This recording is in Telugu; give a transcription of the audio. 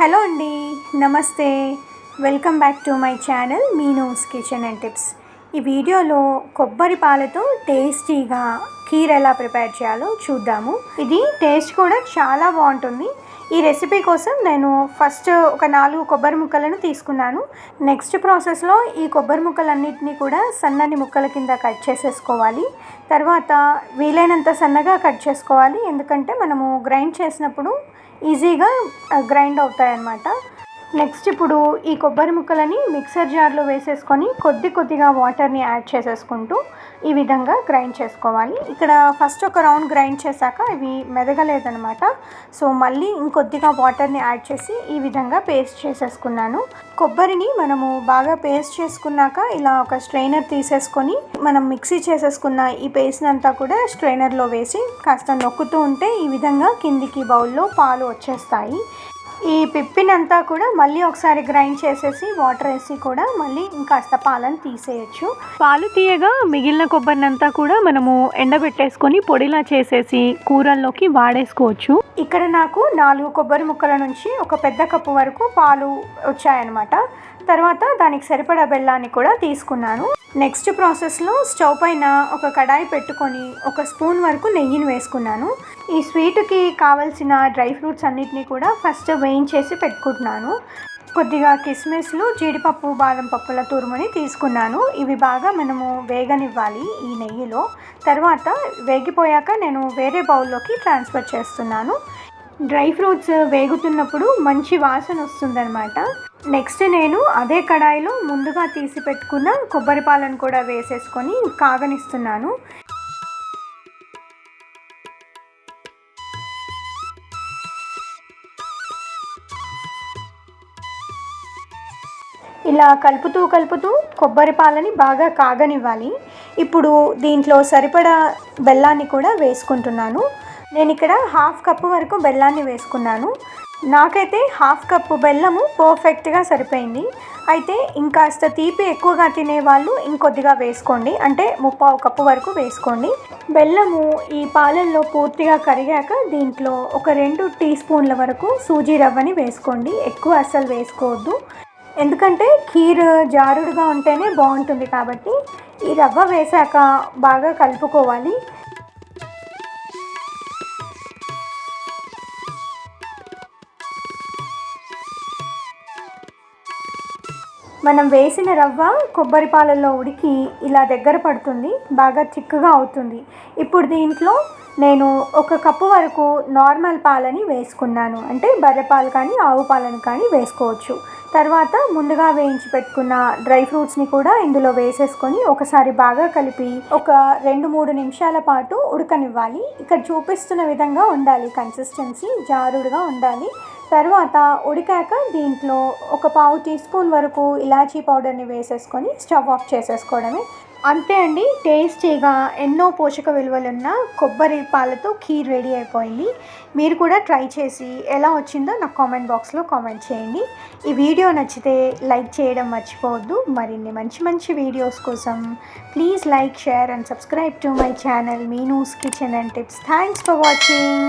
హలో అండి నమస్తే. Welcome back to my channel Meenu's kitchen and tips. ఈ వీడియోలో కొబ్బరి పాలతో టేస్టీగా కీర్ ఎలా ప్రిపేర్ చేయాలో చూద్దాము. ఇది టేస్ట్ కూడా చాలా బాగుంటుంది. ఈ రెసిపీ కోసం నేను ఫస్ట్ ఒక నాలుగు కొబ్బరి ముక్కలను తీసుకున్నాను. నెక్స్ట్ ప్రాసెస్లో ఈ కొబ్బరి ముక్కలన్నింటినీ కూడా సన్నని ముక్కల కింద కట్ చేసేసుకోవాలి. తర్వాత వీలైనంత సన్నగా కట్ చేసుకోవాలి. ఎందుకంటే మనము గ్రైండ్ చేసినప్పుడు ఈజీగా గ్రైండ్ uh, అవుతాయి అన్నమాట నెక్స్ట్ ఇప్పుడు ఈ కొబ్బరి ముక్కలని మిక్సర్ జార్లో వేసేసుకొని కొద్ది కొద్దిగా వాటర్ని యాడ్ చేసేసుకుంటూ ఈ విధంగా గ్రైండ్ చేసుకోవాలి. ఇక్కడ ఫస్ట్ ఒక రౌండ్ గ్రైండ్ చేశాక ఇవి మెదగలేదనమాట సో మళ్ళీ ఇంకొద్దిగా వాటర్ని యాడ్ చేసి ఈ విధంగా పేస్ట్ చేసేసుకున్నాను. కొబ్బరిని మనము బాగా పేస్ట్ చేసుకున్నాక ఇలా ఒక స్ట్రైనర్ తీసేసుకొని మనం మిక్సీ చేసేసుకున్న ఈ పేస్ట్ అంతా కూడా స్ట్రైనర్లో వేసి కాస్త నొక్కుతూ ఉంటే ఈ విధంగా కిందికి బౌల్లో పాలు వచ్చేస్తాయి. ఈ పిప్పినంతా కూడా మళ్ళీ ఒకసారి గ్రైండ్ చేసేసి వాటర్ వేసి కూడా మళ్ళీ ఇంకాస్త పాలను తీసేయచ్చు. పాలు తీయగా మిగిలిన కొబ్బరినంతా కూడా మనము ఎండబెట్టేసుకొని పొడిలా చేసేసి కూరల్లోకి వాడేసుకోవచ్చు. ఇక్కడ నాకు నాలుగు కొబ్బరి ముక్కల నుంచి ఒక పెద్ద కప్పు వరకు పాలు వచ్చాయన్నమాట. తర్వాత దానికి సరిపడా బెల్లాన్ని కూడా తీసుకున్నాను. నెక్స్ట్ ప్రాసెస్లో స్టవ్ పైన ఒక కడాయి పెట్టుకొని ఒక స్పూన్ వరకు నెయ్యిని వేసుకున్నాను. ఈ స్వీట్కి కావలసిన డ్రై ఫ్రూట్స్ అన్నిటిని కూడా ఫస్ట్ వేయించేసి పెట్టుకుంటున్నాను. కొద్దిగా కిస్మిస్లు జీడిపప్పు బాదం పప్పుల తురుముని తీసుకున్నాను. ఇవి బాగా మనము వేగనివ్వాలి ఈ నెయ్యిలో. తర్వాత వేగిపోయాక నేను వేరే బౌల్లోకి ట్రాన్స్ఫర్ చేస్తున్నాను. డ్రై ఫ్రూట్స్ వేగుతున్నప్పుడు మంచి వాసన వస్తుందన్నమాట. నెక్స్ట్ నేను అదే కడాయిలో ముందుగా తీసి పెట్టుకున్న కొబ్బరి పాలను కూడా వేసేసుకొని కాగనిస్తున్నాను. ఇలా కలుపుతూ కలుపుతూ కొబ్బరి పాలని బాగా కాగనివ్వాలి. ఇప్పుడు దీంట్లో సరిపడా బెల్లాన్ని కూడా వేసుకుంటున్నాను. నేను ఇక్కడ హాఫ్ కప్పు వరకు బెల్లాన్ని వేసుకున్నాను. నాకైతే హాఫ్ కప్పు బెల్లము పర్ఫెక్ట్గా సరిపోయింది. అయితే ఇంకాస్త తీపి ఎక్కువగా తినే వాళ్ళు ఇంకొద్దిగా వేసుకోండి. అంటే ముప్పావు కప్పు వరకు వేసుకోండి. బెల్లము ఈ పాలల్లో పూర్తిగా కరిగాక దీంట్లో ఒక రెండు టీ స్పూన్ల వరకు సూజీ రవ్వని వేసుకోండి. ఎక్కువ అస్సలు వేసుకోవద్దు. ఎందుకంటే ఖీర్ జారుడుగా ఉంటేనే బాగుంటుంది కాబట్టి ఈ రవ్వ వేశాక బాగా కలుపుకోవాలి. మనం వేసిన రవ్వ కొబ్బరి పాలల్లో ఉడికి ఇలా దగ్గర పడుతుంది బాగా చిక్కగా అవుతుంది. ఇప్పుడు దీంట్లో నేను ఒక కప్పు వరకు నార్మల్ పాలని వేసుకున్నాను. అంటే బర్రె పాలు కానీ ఆవు పాలను కానీ వేసుకోవచ్చు. తర్వాత ముందుగా వేయించి పెట్టుకున్న డ్రై ఫ్రూట్స్ని కూడా ఇందులో వేసేసుకొని ఒకసారి బాగా కలిపి ఒక రెండు మూడు నిమిషాల పాటు ఉడకనివ్వాలి. ఇక్కడ చూపిస్తున్న విధంగా ఉండాలి కన్సిస్టెన్సీ జారుడుగా ఉండాలి. తర్వాత ఉడికాక దీంట్లో ఒక పావు టీ స్పూన్ వరకు ఇలాచీ పౌడర్ని వేసేసుకొని స్టవ్ ఆఫ్ చేసేసుకోవడమే. అంతే అండి టేస్టీగా ఎన్నో పోషక విలువలున్న కొబ్బరి పాలతో ఖీర్ రెడీ అయిపోయింది. మీరు కూడా ట్రై చేసి ఎలా వచ్చిందో నాకు కామెంట్ బాక్స్లో కామెంట్ చేయండి. ఈ వీడియో నచ్చితే లైక్ చేయడం మర్చిపోవద్దు. మరిన్ని మంచి మంచి వీడియోస్ కోసం please like share and subscribe to my channel Meenu's kitchen and tips. Thanks for watching.